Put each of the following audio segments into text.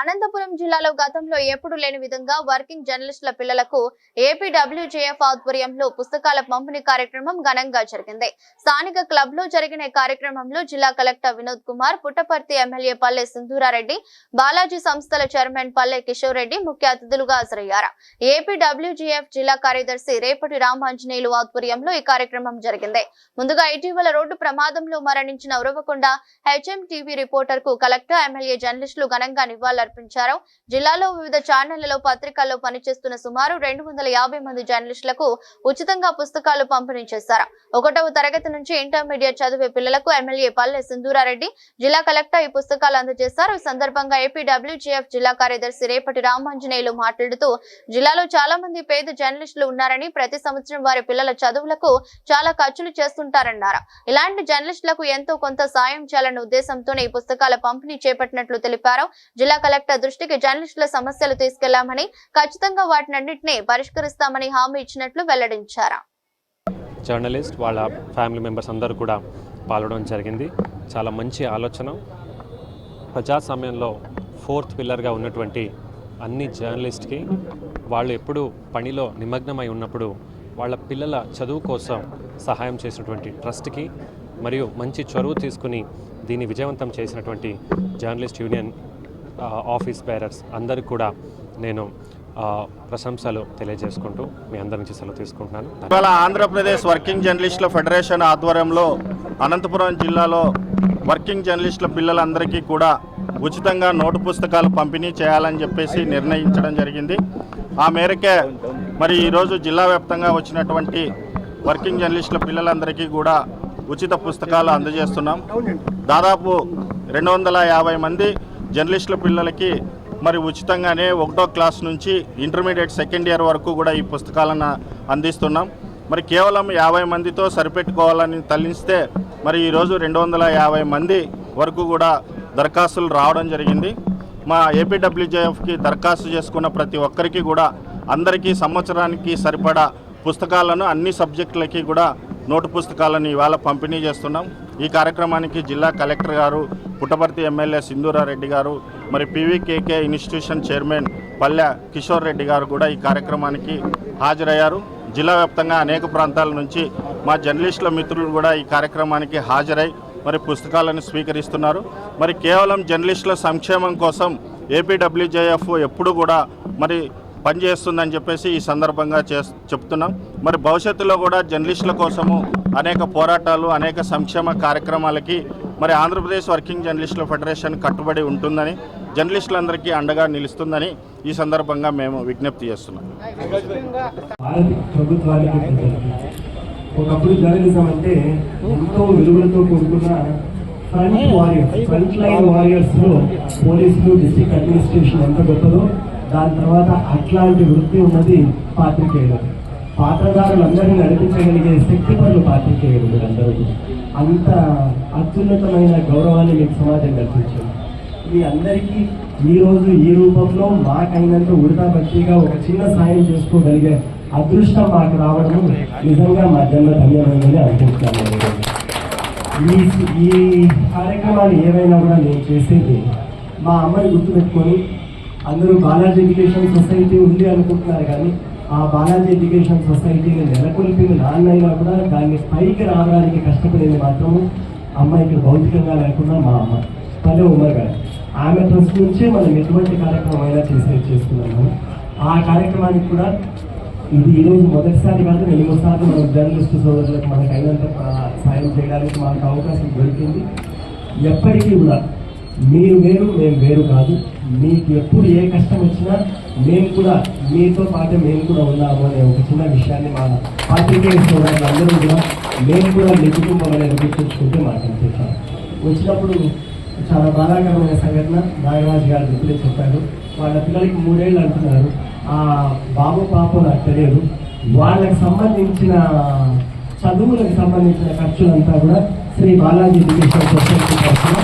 అనంతపురం జిల్లాలో గతంలో ఎప్పుడు లేని విధంగా వర్కింగ్ జర్నలిస్టుల పిల్లలకు ఏపీడబ్ల్యూజేఎఫ్ ఆధ్వర్యంలో పుస్తకాల పంపిణీ కార్యక్రమం ఘనంగా జరిగింది. స్థానిక క్లబ్లో జరిగిన కార్యక్రమంలో జిల్లా కలెక్టర్ వినోద్ కుమార్ పుట్టపర్తి ఎమ్మెల్యే పల్లె సింధూరారెడ్డి బాలాజీ సంస్థల చైర్మన్ పల్లె కిషోర్ రెడ్డి ముఖ్య అతిథులుగా హాజరయ్యారు. ఏపీడబ్ల్యూజేఎఫ్ జిల్లా కార్యదర్శి రేపటి రామాంజనేయులు ఆధ్వర్యంలో ఈ కార్యక్రమం జరిగింది. ముందుగా ఇటీవల రోడ్డు ప్రమాదంలో మరణించిన ఉరవకొండ హెచ్ఎం టీవీ రిపోర్టర్కు కలెక్టర్ ఎమ్మెల్యే జర్నలిస్టులు ఘనంగా అర్పించారు జిల్లాలో వివిధ ఛానళ్ళలో పత్రికల్లో పనిచేస్తున్న సుమారు రెండు వందల యాభై మంది జర్నలిస్టులకు ఉచితంగా పుస్తకాలు పంపిణీ చేశారు. ఒకటవ తరగతి నుంచి ఇంటర్మీడియట్ చదివే పిల్లలకు ఎమ్మెల్యే పల్లె సింధూరారెడ్డి జిల్లా కలెక్టర్ ఈ పుస్తకాలు అందజేశారు. ఈ సందర్భంగా ఏపీడబ్ల్యూజీఎఫ్ జిల్లా కార్యదర్శి రేపటి రామాంజనేయులు మాట్లాడుతూ జిల్లాలో చాలా మంది పేద జర్నలిస్టులు ఉన్నారని ప్రతి సంవత్సరం వారి పిల్లల చదువులకు చాలా ఖర్చులు చేస్తుంటారన్నారు. ఇలాంటి జర్నలిస్టులకు ఎంతో కొంత సాయం చేయాలన్న ఉద్దేశంతోనే ఈ పుస్తకాల పంపిణీ చేపట్టినట్లు తెలిపారు. జిల్లా కలెక్టర్ దృష్టికి జర్నలిస్టుల సమస్యలు తీసుకెళ్ళామని ఖచ్చితంగా వాటినన్నింటినీ పరిష్కరిస్తామని హామీ ఇచ్చినట్లు వెల్లడించారు. జర్నలిస్ట్ వాళ్ళ ఫ్యామిలీ మెంబర్స్ అందరూ కూడా పాల్గొనడం జరిగింది. చాలా మంచి ఆలోచన. ప్రజాస్వామ్యంలో ఫోర్త్ పిల్లర్గా ఉన్నటువంటి అన్ని జర్నలిస్ట్కి వాళ్ళు ఎప్పుడు పనిలో నిమగ్నమై ఉన్నప్పుడు వాళ్ళ పిల్లల చదువు కోసం సహాయం చేసినటువంటి ట్రస్ట్కి మరియు మంచి చొరవ తీసుకుని దీన్ని విజయవంతం చేసినటువంటి జర్నలిస్ట్ యూనియన్ ఆఫీస్ బేరర్స్ అందరికి కూడా నేను ప్రశంసలు తెలియజేసుకుంటూ మీ అందరి నుంచి సెలవు తీసుకుంటున్నాను. ఇవాళ ఆంధ్రప్రదేశ్ వర్కింగ్ జర్నలిస్టుల ఫెడరేషన్ ఆధ్వర్యంలో అనంతపురం జిల్లాలో వర్కింగ్ జర్నలిస్టుల పిల్లలందరికీ కూడా ఉచితంగా నోటు పుస్తకాలు పంపిణీ చేయాలని చెప్పేసి నిర్ణయించడం జరిగింది. ఆ మేరకే మరి ఈరోజు జిల్లా వ్యాప్తంగా వచ్చినటువంటి వర్కింగ్ జర్నలిస్టుల పిల్లలందరికీ కూడా ఉచిత పుస్తకాలు అందజేస్తున్నాం. దాదాపు రెండు వందల యాభై మంది జర్నలిస్టుల పిల్లలకి మరి ఉచితంగానే ఒకటో క్లాస్ నుంచి ఇంటర్మీడియట్ సెకండ్ ఇయర్ వరకు కూడా ఈ పుస్తకాలను అందిస్తున్నాం. మరి కేవలం యాభై మందితో సరిపెట్టుకోవాలని తలిస్తే మరి ఈరోజు రెండు వందల యాభై మంది వరకు కూడా దరఖాస్తులు రావడం జరిగింది. మా ఏపీడబ్ల్యూజేఎఫ్కి దరఖాస్తు చేసుకున్న ప్రతి ఒక్కరికి కూడా అందరికీ సంవత్సరానికి సరిపడా పుస్తకాలను అన్ని సబ్జెక్టులకి కూడా నోటు పుస్తకాలను ఇవాళ పంపిణీ చేస్తున్నాం. ఈ కార్యక్రమానికి జిల్లా కలెక్టర్ గారు పుట్టపర్తి ఎమ్మెల్యే సింధూరారెడ్డి గారు మరి పీవీకేకే ఇన్స్టిట్యూషన్ చైర్మన్ పల్లె కిషోర్ రెడ్డి గారు కూడా ఈ కార్యక్రమానికి హాజరయ్యారు. జిల్లా వ్యాప్తంగా అనేక ప్రాంతాల నుంచి మా జర్నలిస్టుల మిత్రులు కూడా ఈ కార్యక్రమానికి హాజరై మరి పుస్తకాలను స్వీకరిస్తున్నారు. మరి కేవలం జర్నలిస్టుల సంక్షేమం కోసం ఏపీడబ్ల్యూజేఎఫ్ ఎప్పుడు కూడా మరి పనిచేస్తుందని చెప్పేసి ఈ సందర్భంగా చే చెప్తున్నాం. మరి భవిష్యత్తులో కూడా జర్నలిస్టుల కోసము అనేక పోరాటాలు అనేక సంక్షేమ కార్యక్రమాలకి మరి ఆంధ్రప్రదేశ్ వర్కింగ్ జర్నలిస్టుల ఫెడరేషన్ కట్టుబడి ఉంటుందని జర్నలిస్టులందరికీ అండగా నిలుస్తుందని ఈ సందర్భంగా మేము విజ్ఞప్తి చేస్తున్నాం. ఒకప్పుడు జర్నలిజం అంటే ఎంతో విలువలతో కూడుకున్న ఫ్రంట్ వారియర్స్ ఫ్రంట్ లైన్ వారియర్స్లో పోలీసులు డిస్ట్రిక్ట్ అడ్మినిస్ట్రేషన్ ఎంత గొప్పదో దాని తర్వాత అట్లాంటి వృత్తి ఉన్నది పాత్రికేయులు. పాత్రదారులందరినీ నడిపించగలిగే శక్తి పనులు పాత్రికేయులు మీరందరూ అంత అత్యున్నతమైన గౌరవాన్ని మీకు సమాజం కల్పించింది. మీ అందరికీ ఈరోజు ఈ రూపంలో మాకైనంత ఉడతా భక్తిగా ఒక చిన్న సాయం చేసుకోగలిగే అదృష్టం మాకు రావడం నిజంగా మా జన్మ ధన్యమైందని అనుకుంటున్నాను. ఈ ఈ కార్యక్రమాలు ఏవైనా కూడా నేను చేసేది మా అమ్మని గుర్తుపెట్టుకొని అందరూ బాలాజీ ఎడ్యుకేషన్ సొసైటీ ఉంది అనుకుంటున్నారు కానీ ఆ బాలాజీ ఎడ్యుకేషన్ సొసైటీని నెలకొల్పింది నాన్నైనా కూడా దాన్ని పైకి రావడానికి కష్టపడేది మాత్రము అమ్మాయికి భౌతికంగా లేకుండా మా అమ్మ. పల్లె ఉమర్ గారు. ఆమె ట్రస్ట్ నుంచే మనం ఎటువంటి కార్యక్రమం అయినా చేసే చేస్తున్నాము. ఆ కార్యక్రమానికి కూడా ఇది ఈరోజు మొదటిసారి కాదు ఎన్నోసార్లు మన జర్నలిస్టు సోదరులకు మనకు అయినంత సాయం చేయడానికి మనకు అవకాశం దొరికింది. ఎప్పటికీ కూడా మీరు వేరు మేము వేరు కాదు. మీకు ఎప్పుడు ఏ కష్టం వచ్చినా మేము కూడా మీతో పాటు మేము కూడా ఉన్నాము అనే ఒక చిన్న విషయాన్ని మా పాత్రికేయ సోదరులు అందరూ కూడా మేము కూడా మీ కుటుంబం అనేది గుర్తుంచుకుంటే మాకు అనిపించారు వచ్చినప్పుడు చాలా బాధాకరమైన సంఘటన నాగరాజు గారు ఇప్పుడే చెప్పారు. వాళ్ళ పిల్లలకి మూడేళ్ళు అంటున్నారు. ఆ బాబు పాప నాకు తెలియదు. వాళ్ళకి సంబంధించిన చదువులకు సంబంధించిన ఖర్చులంతా కూడా శ్రీ బాలాజీ ఎడ్యుకేషన్ సొసైటీ తరఫున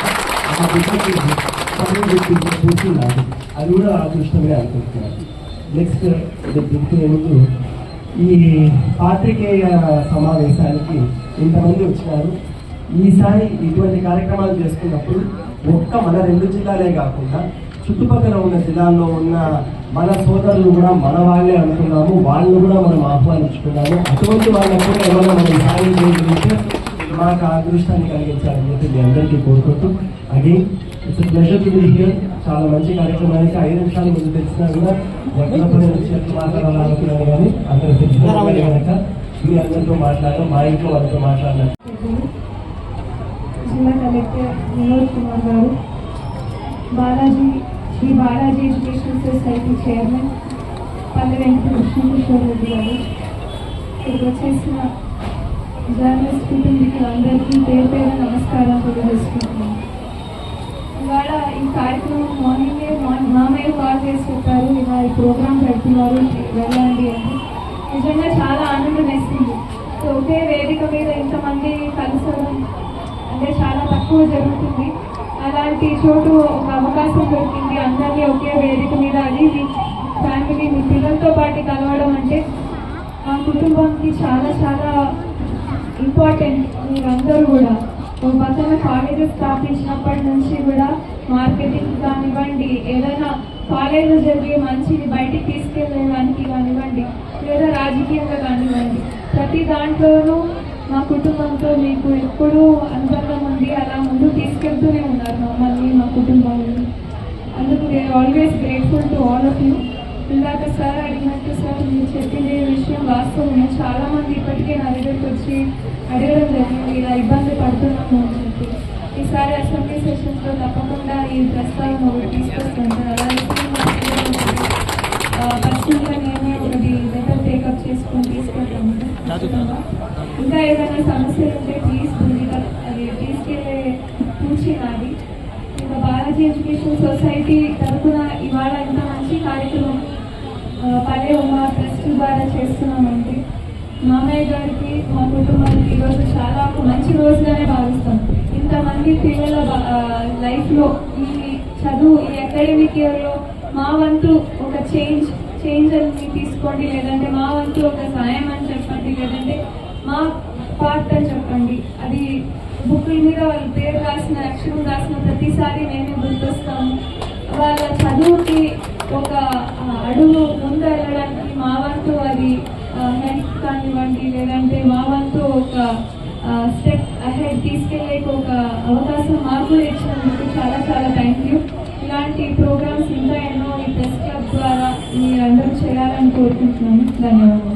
ఆ బిడ్డకి చెప్పింది పూర్తి నాది అది కూడా అదృష్టమే అనుకుంటున్నాను నెక్స్ట్ ఇది దిగుతున్న ముందు ఈ పాత్రికేయ సమావేశానికి ఇంతమంది వచ్చినారు. ఈసారి ఇటువంటి కార్యక్రమాలు చేసుకున్నప్పుడు ఒక్క మన రెండు జిల్లాలే కాకుండా చుట్టుపక్కల ఉన్న జిల్లాల్లో ఉన్న మన సోదరులు కూడా మన వాళ్ళే అనుకున్నాము. వాళ్ళు కూడా మనం ఆహ్వానించుకున్నాము. అటువంటి వాళ్ళకు కూడా ఏమైనా మనం సాయం చేయగలిగితే మాకు ఆ అదృష్టాన్ని కలిగించాలని చెప్పి మీ అందరికీ కోరుకుంటూ. Again it's pleasure to be here చాలా మంచి కార్యక్రమానికి ఐదు నిమిషాలు ముందు తెలిసినా కూడా ఎక్కడప్పుడు నేను వచ్చి మాట్లాడాలనుకున్నాను కానీ అందరూ తెలిసిన వాళ్ళే కనుక. మీ అందరితో మాట్లాడడం మా ఇంట్లో వాళ్ళతో మాట్లాడినట్టు జిల్లా collector Vinod Kumar garu Balaji Shri Balaji education society chairman Palle Venkata Krishna Kishore Reddy గారు. ఇక్కడికి వచ్చేసిన జర్నలిస్ట్ కుటుంబీకులందరికీ పేరు పేరు నమస్కారం తెలియజేసుకుంటున్నాను. ఇవాళ ఈ కార్యక్రమం మార్నింగే మా- మామయ్య కాల్ చేసి చెప్పారు. ఇలా ఈ ప్రోగ్రామ్ పెడుతున్నారు. వెళ్ళండి అని. నిజంగా చాలా ఆనందం వేస్తుంది సో ఒకే వేదిక మీద ఇంతమంది కలుసడం అంటే చాలా తక్కువ జరుగుతుంది. అలాంటి చోటు ఒక అవకాశం దొరికింది. అందరినీ ఒకే వేదిక మీద అది మీ ఫ్యామిలీ మీ పిల్లలతో పాటు కలవడం అంటే మా కుటుంబానికి చాలా చాలా ఇంపార్టెంట్. మీరందరూ కూడా ఒక పక్కన కాలేజెస్ స్థాపించినప్పటి నుంచి కూడా మార్కెటింగ్ కానివ్వండి ఏదైనా కాలేజీలో జరిగే మంచిని బయటికి తీసుకెళ్ళడానికి కానివ్వండి లేదా రాజకీయంగా కానివ్వండి ప్రతి దాంట్లోనూ మా కుటుంబంతో మీకు ఎప్పుడూ అనుబంధం ఉంది. అలా ముందు తీసుకెళ్తూనే ఉన్నారు మమ్మల్ని మా కుటుంబాన్ని. అందుకు we are always grateful to all of you ఇందాక సార్ అడిగినట్టు సార్ మీరు చెప్పింది విషయం వాస్తవమే. చాలా మంది ఇప్పటికే నా దగ్గరికి వచ్చి అడగడం జరిగింది ఇలా ఇబ్బంది పడుతున్నాము అని చెప్పి. ఈసారి అసెంబ్లీ సెషన్స్లో తప్పకుండా ఈ ప్రస్తావన ఒకటి తీసుకొస్తాను. సార్ అలాగే పర్సనల్గా నేనే ఒకటి లెటర్ టేకప్ చేసుకొని తీసుకెళ్తాను ఇంకా ఏదైనా సమస్యలు ఉంటే ప్లీజ్ అది తీసుకెళ్ళే పూచి నాది. ఇంకా బాలాజీ ఎడ్యుకేషన్ సొసైటీ తరఫున ఇవాళ ఇంత మంచి కార్యక్రమం పల్లె ఉమ్మ ట్రస్ట్ ద్వారా చేస్తున్నామండి. మామయ్య గారికి మా కుటుంబానికి ఈరోజు చాలా ఒక మంచి రోజుగానే భావిస్తాం. ఇంతమంది పిల్లల లైఫ్లో ఈ చదువు ఈ అకాడమిక్ ఇయర్లో మా వంతు ఒక చేంజ్ చేంజ్ అని తీసుకోండి లేదంటే మా వంతు ఒక సాయం అని చెప్పండి లేదంటే మా పార్ట్ అని చెప్పండి. అది బుక్ల మీద వాళ్ళ పేరు రాసిన అక్షరం రాసిన ప్రతిసారి మేమే గుర్తొస్తాము. వాళ్ళ చదువుకి ఒక అడుగు ముందు వెళ్ళడానికి మా వంతు అది హెల్ప్ కానివ్వండి లేదంటే మా వంతు ఒక స్టెప్ అహెడ్ తీసుకెళ్ళేకి ఒక అవకాశం మాకు ఇచ్చినందుకు చాలా చాలా థ్యాంక్ యూ ఇలాంటి ప్రోగ్రామ్స్ ఇంకా ఎన్నో ఈ ప్రెస్ క్లబ్ ద్వారా మీరు అందరూ చేయాలని కోరుకుంటున్నాను. ధన్యవాదాలు.